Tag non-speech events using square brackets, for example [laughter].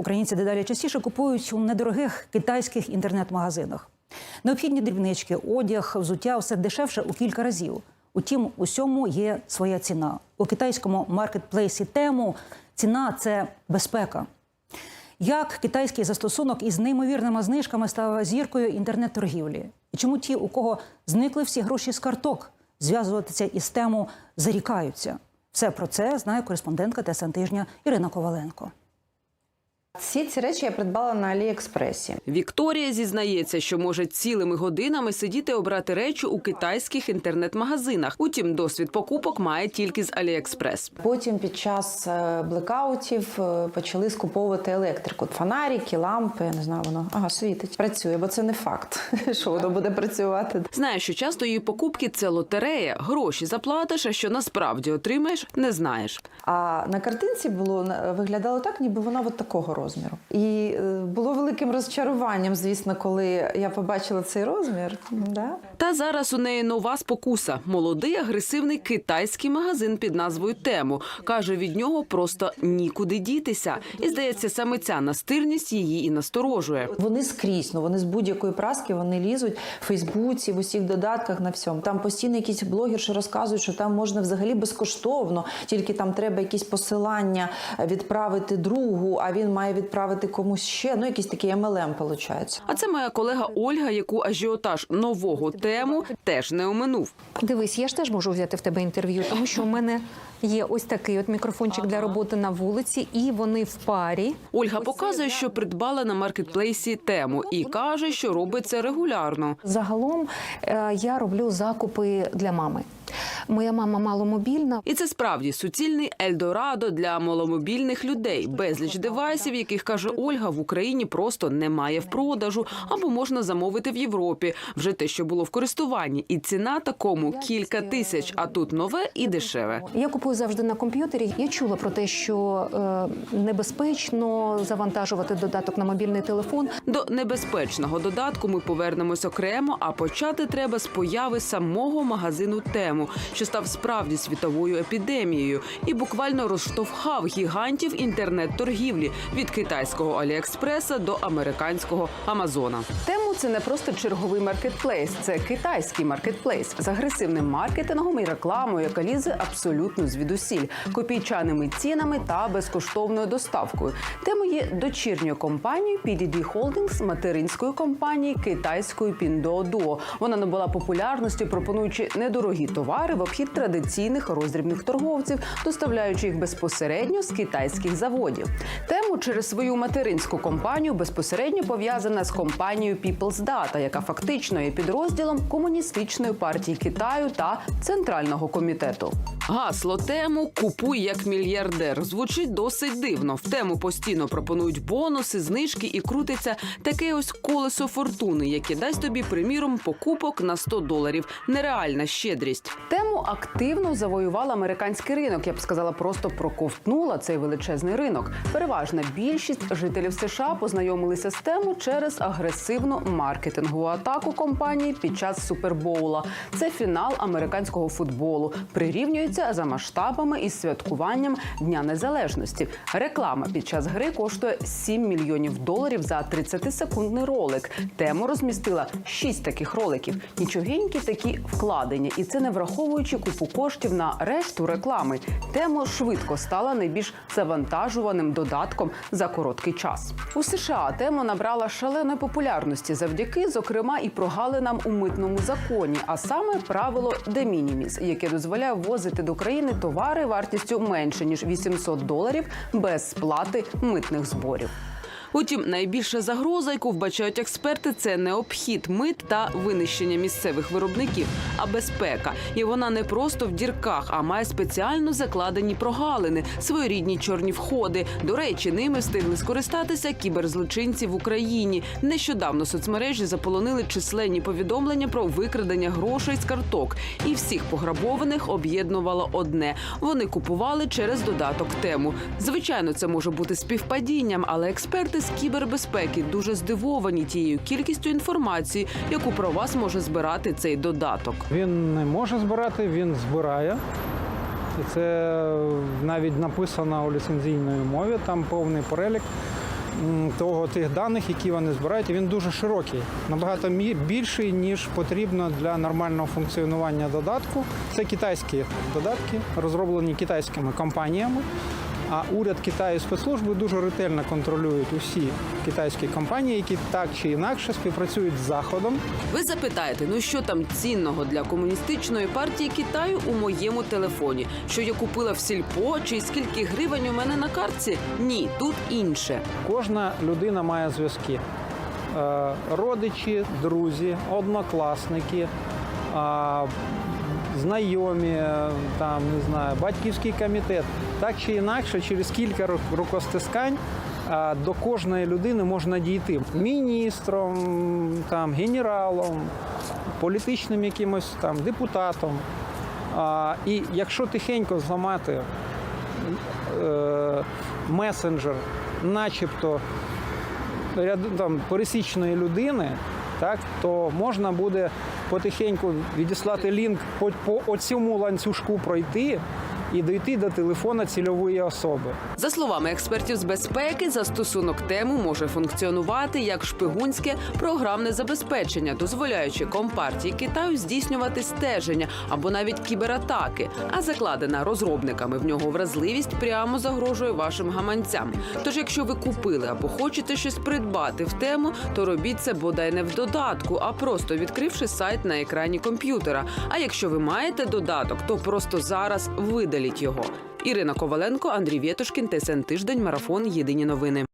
українці дедалі частіше купують у недорогих китайських інтернет-магазинах. Необхідні дрібнички, одяг, взуття все дешевше у кілька разів. Утім, усьому є своя ціна. У китайському маркетплейсі тему ціна це безпека. Як китайський застосунок із неймовірними знижками став зіркою інтернет-торгівлі? І чому ті, у кого зникли всі гроші з карток, зв'язуватися із тему зарікаються? Все про це знає кореспондентка ТСН тижня Ірина Коваленко. Всі ці речі я придбала на Аліекспресі. Вікторія зізнається, що може цілими годинами сидіти обрати речі у китайських інтернет-магазинах. Утім, досвід покупок має тільки з Аліекспрес. Потім під час е, блекаутів е, почали скуповувати електрику. Фонарики, лампи, я не знаю, воно ага, світить. Працює, бо це не факт, [laughs] що воно буде працювати. Знає, що часто її покупки це лотерея. Гроші заплатиш, а що насправді отримаєш, не знаєш. А на картинці було виглядало так, ніби вона от такого розміру. І е, було великим розчаруванням, звісно, коли я побачила цей розмір. Да? Та зараз у неї нова спокуса. Молодий агресивний китайський магазин під назвою Тему каже, від нього просто нікуди дітися. І здається, саме ця настирність її і насторожує. Вони скрізь, ну вони з будь-якої праски вони лізуть в Фейсбуці, в усіх додатках на всьому. Там постійно якісь блогерші розказують, що там можна взагалі безкоштовно, тільки там треба якісь посилання відправити другу, а він має відправити комусь ще. Ну якийсь такий MLM, виходить. А це моя колега Ольга, яку ажіотаж нового тему теж не оминув. Дивись, я ж теж можу взяти в тебе інтерв'ю, тому що у мене є ось такий от мікрофончик для роботи на вулиці, і вони в парі. Ольга показує, що придбала на маркетплейсі тему і каже, що робить це регулярно. Загалом е, я роблю закупи для мами. Моя мама маломобільна. І це справді суцільний Ельдорадо для маломобільних людей. Безліч девайсів, яких каже Ольга, в Україні просто немає в продажу або можна замовити в Європі. Вже те, що було в користуванні, і ціна такому кілька тисяч. А тут нове і дешеве. Я купую завжди на комп'ютері. Я чула про те, що е, небезпечно завантажувати додаток на мобільний телефон. До небезпечного додатку ми повернемось окремо, а почати треба з появи самого магазину тему, що став справді світовою епідемією і буквально розштовхав гігантів інтернет-торгівлі від китайського Аліекспреса до американського Амазона. Тему це не просто черговий маркетплейс, це китайський маркетплейс з агресивним маркетингом і рекламою, яка лізе абсолютно звідусіль, копійчаними цінами та безкоштовною доставкою. Тему є дочірньою компанією PDD Holdings, материнської компанії китайської Pinduoduo. Вона набула популярності, пропонуючи недорогі товари в обхід традиційних роздрібних торговців, доставляючи їх безпосередньо з китайських заводів. Тему через свою материнську компанію безпосередньо пов'язана з компанією People's Data, яка фактично є підрозділом комуністичної партії Китаю та центрального комітету. Гасло тему Купуй як мільярдер звучить досить дивно. В тему постійно пропонують бонуси, знижки і крутиться таке ось колесо фортуни, яке дасть тобі, приміром, покупок на 100 доларів. Нереальна щедрість. Тему активно завоювала американський ринок. Я б сказала, просто проковтнула цей величезний ринок. Переважна більшість жителів США познайомилися з тему через агресивну маркетингову атаку компанії під час супербоула. Це фінал американського футболу. Прирівнюється за масштабами із святкуванням Дня Незалежності. Реклама під час гри коштує 7 мільйонів доларів за 30-секундний ролик. Тему розмістила 6 таких роликів. Нічогенькі такі вкладення, і це не враховуючи купу коштів на решту реклами. Тему швидко стала найбільш завантажуваним додатком за короткий час. У США тема набрала шаленої популярності завдяки, зокрема, і прогалинам у митному законі, а саме правило minimis, яке дозволяє ввозити до країни товари вартістю менше ніж 800 доларів без сплати митних зборів. Утім, найбільша загроза, яку вбачають експерти, це не обхід мит та винищення місцевих виробників, а безпека. І вона не просто в дірках, а має спеціально закладені прогалини, своєрідні чорні входи. До речі, ними встигли скористатися кіберзлочинці в Україні. Нещодавно соцмережі заполонили численні повідомлення про викрадення грошей з карток. І всіх пограбованих об'єднувало одне: вони купували через додаток тему. Звичайно, це може бути співпадінням, але експерти з кібербезпеки дуже здивовані тією кількістю інформації, яку про вас може збирати цей додаток. Він не може збирати, він збирає. І це навіть написано у ліцензійній мові, там повний перелік того тих даних, які вони збирають. І він дуже широкий, набагато більший ніж потрібно для нормального функціонування додатку. Це китайські додатки, розроблені китайськими компаніями. А уряд Китаю і спецслужби дуже ретельно контролюють усі китайські компанії, які так чи інакше співпрацюють з заходом. Ви запитаєте, ну що там цінного для комуністичної партії Китаю у моєму телефоні? Що я купила в сільпо, чи скільки гривень у мене на картці? Ні, тут інше. Кожна людина має зв'язки. Е, Родичі, друзі, однокласники, знайомі, е, там не знаю, батьківський комітет. Так чи інакше, через кілька ру- рукостискань до кожної людини можна дійти міністром, там, генералом, політичним якимось там депутатом. І якщо тихенько зламати е, месенджер, начебто там, пересічної людини, так, то можна буде потихеньку відіслати лінк по, по цьому ланцюжку пройти і дійти до телефона цільової особи. За словами експертів з безпеки, застосунок тему може функціонувати як шпигунське програмне забезпечення, дозволяючи компартії Китаю здійснювати стеження або навіть кібератаки. А закладена розробниками в нього вразливість прямо загрожує вашим гаманцям. Тож, якщо ви купили або хочете щось придбати в тему, то робіть це бодай не в додатку, а просто відкривши сайт на екрані комп'ютера. А якщо ви маєте додаток, то просто зараз видаліть його. Ірина Коваленко, Андрій Вєтушкін, ТСН Тиждень, Марафон. Єдині новини.